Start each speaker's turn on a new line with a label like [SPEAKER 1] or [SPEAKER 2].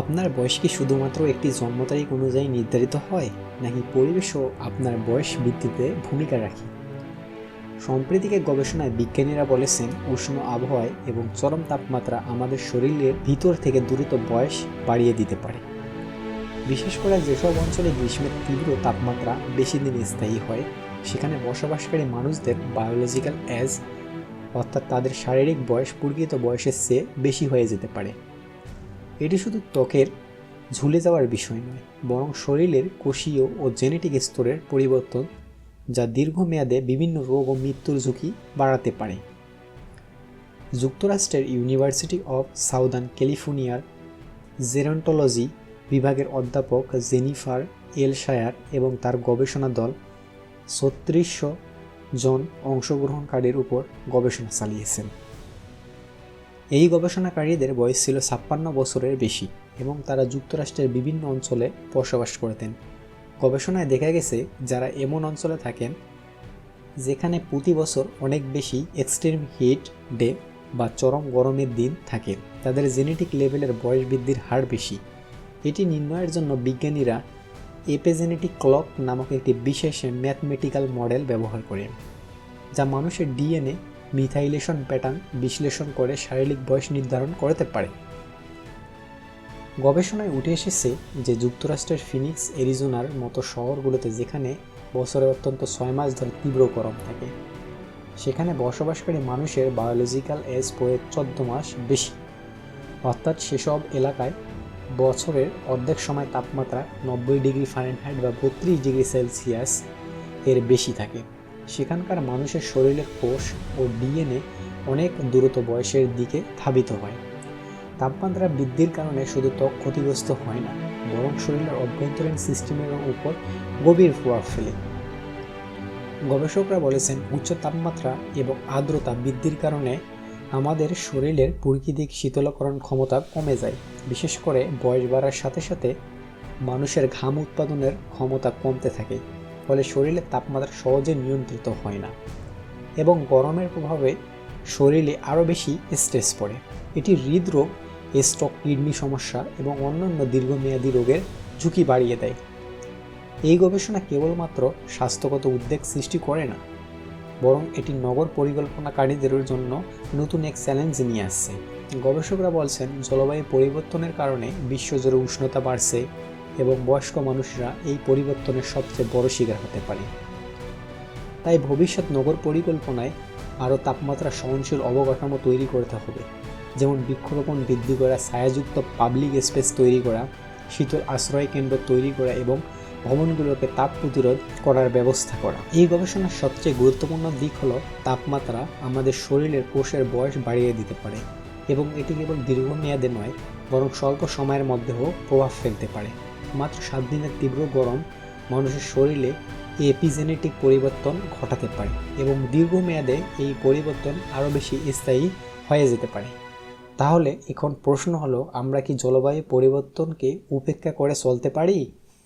[SPEAKER 1] আপনার বয়স কি শুধুমাত্র একটি জন্ম তারিখ অনুযায়ী নির্ধারিত হয়, নাকি পরিবেশও আপনার বয়স বৃদ্ধিতে ভূমিকা রাখে? সম্প্রতিকের গবেষণায় বিজ্ঞানীরা বলেছেন, উষ্ণ আবহাওয়ায় এবং চরম তাপমাত্রা আমাদের শরীরের ভিতর থেকে দ্রুত বয়স বাড়িয়ে দিতে পারে। বিশেষ করে যেসব অঞ্চলে গ্রীষ্মের তীব্র তাপমাত্রা বেশি দিন স্থায়ী হয়, সেখানে বসবাসকারী মানুষদের বায়োলজিক্যাল অ্যাজ অর্থাৎ তাদের শারীরিক বয়স প্রকৃত বয়সের চেয়ে বেশি হয়ে যেতে পারে। এটি শুধু ত্বকের ঝুলে যাওয়ার বিষয় নয়, বরং শরীরের কোষীয় ও জেনেটিক স্তরের পরিবর্তন যা দীর্ঘমেয়াদে বিভিন্ন রোগ ও মৃত্যুর ঝুঁকি বাড়াতে পারে। যুক্তরাষ্ট্রের ইউনিভার্সিটি অফ সাউদার্ন ক্যালিফোর্নিয়ার জেরন্টোলজি বিভাগের অধ্যাপক জেনিফার এলশায়ার এবং তার গবেষণা দল ছত্রিশশো জন অংশগ্রহণকারীর উপর গবেষণা চালিয়েছেন। এই গবেষণাকারীদের বয়স ছিল ছাপ্পান্ন বছরের বেশি এবং তারা যুক্তরাষ্ট্রের বিভিন্ন অঞ্চলে বসবাস করতেন। গবেষণায় দেখা গেছে, যারা এমন অঞ্চলে থাকেন, যেখানে প্রতি বছর অনেক বেশি এক্সট্রিম হিট ডে বা চরম গরমের দিন থাকে। তাদের জেনেটিক লেভেলের বয়স বৃদ্ধির হার বেশি। এটি নির্ণয়ের জন্য বিজ্ঞানীরা এপেজেনেটিক ক্লক নামক একটি বিশেষ ম্যাথমেটিক্যাল মডেল ব্যবহার করেন, যা মানুষের ডিএনএ মিথাইলেশন প্যাটার্ন বিশ্লেষণ করে শারীরিক বয়স নির্ধারণ করতে পারে। গবেষণায় উঠে এসেছে যে যুক্তরাষ্ট্রের ফিনিক্স, এরিজোনার মতো শহরগুলোতে যেখানে বছরে অত্যন্ত ছয় মাস ধরে তীব্র গরম থাকে, সেখানে বসবাসকারী মানুষের বায়োলজিক্যাল এজ পরে চোদ্দ মাস বেশি। অর্থাৎ সেসব এলাকায় বছরের অর্ধেক সময় তাপমাত্রা নব্বই ডিগ্রি ফারেনহাইট বা বত্রিশ ডিগ্রি সেলসিয়াস এর বেশি থাকে। সেখানকার মানুষের শরীরের কোষ ও ডিএনএ অনেক দ্রুত বয়সের দিকে ধাবিত হয়। তাপমাত্রা বৃদ্ধির কারণে শুধু ত্বক ক্ষতিগ্রস্ত হয় না, বরং শরীরের অভ্যন্তরীণ সিস্টেমের উপর গভীর প্রভাব ফেলে। গবেষকরা বলেছেন, উচ্চ তাপমাত্রা এবং আর্দ্রতা বৃদ্ধির কারণে আমাদের শরীরের প্রাকৃতিক শীতলকরণ ক্ষমতা কমে যায়। বিশেষ করে বয়স বাড়ার সাথে সাথে মানুষের ঘাম উৎপাদনের ক্ষমতা কমতে থাকে। ফলে শরীরের তাপমাত্রা সহজে নিয়ন্ত্রিত হয় না এবং গরমের প্রভাবে শরীরে আরও বেশি স্ট্রেস পড়ে। এটি হৃদরোগ স্ট্রোক কিডনি সমস্যা এবং অন্যান্য দীর্ঘমেয়াদী রোগের ঝুঁকি বাড়িয়ে দেয়। এই গবেষণা কেবলমাত্র স্বাস্থ্যগত উদ্বেগ সৃষ্টি করে না, বরং এটি নগর পরিকল্পনাকারীদের জন্য নতুন এক চ্যালেঞ্জ নিয়ে আসছে। গবেষকরা বলছেন, জলবায়ু পরিবর্তনের কারণে বিশ্বজুড়ে উষ্ণতা বাড়ছে এবং বয়স্ক মানুষরা এই পরিবর্তনের সবচেয়ে বড় শিকার হতে পারে। তাই ভবিষ্যৎ নগর পরিকল্পনায় আরও তাপমাত্রা সহনশীল অবকাঠামো তৈরি করতে হবে, যেমন বৃক্ষরোপণ বৃদ্ধি করা, ছায়াযুক্ত পাবলিক স্পেস তৈরি করা, শীতল আশ্রয় কেন্দ্র তৈরি করা এবং ভবনগুলোকে তাপ প্রতিরোধ করার ব্যবস্থা করা। এই গবেষণার সবচেয়ে গুরুত্বপূর্ণ দিক হলো তাপমাত্রা আমাদের শরীরের কোষের বয়স বাড়িয়ে দিতে পারে এবং এটি কেবল দীর্ঘমেয়াদে নয়, বরং স্বল্প সময়ের মধ্যেও প্রভাব ফেলতে পারে। মাত্র সাত দিনের তীব্র গরম মানুষের শরীরে এপিজেনেটিক পরিবর্তন ঘটাতে পারে এবং দীর্ঘমেয়াদে এই পরিবর্তন আরও বেশি স্থায়ী হয়ে যেতে পারে। তাহলে এখন প্রশ্ন হলো, আমরা কি জলবায়ু পরিবর্তনকে উপেক্ষা করে চলতে পারি?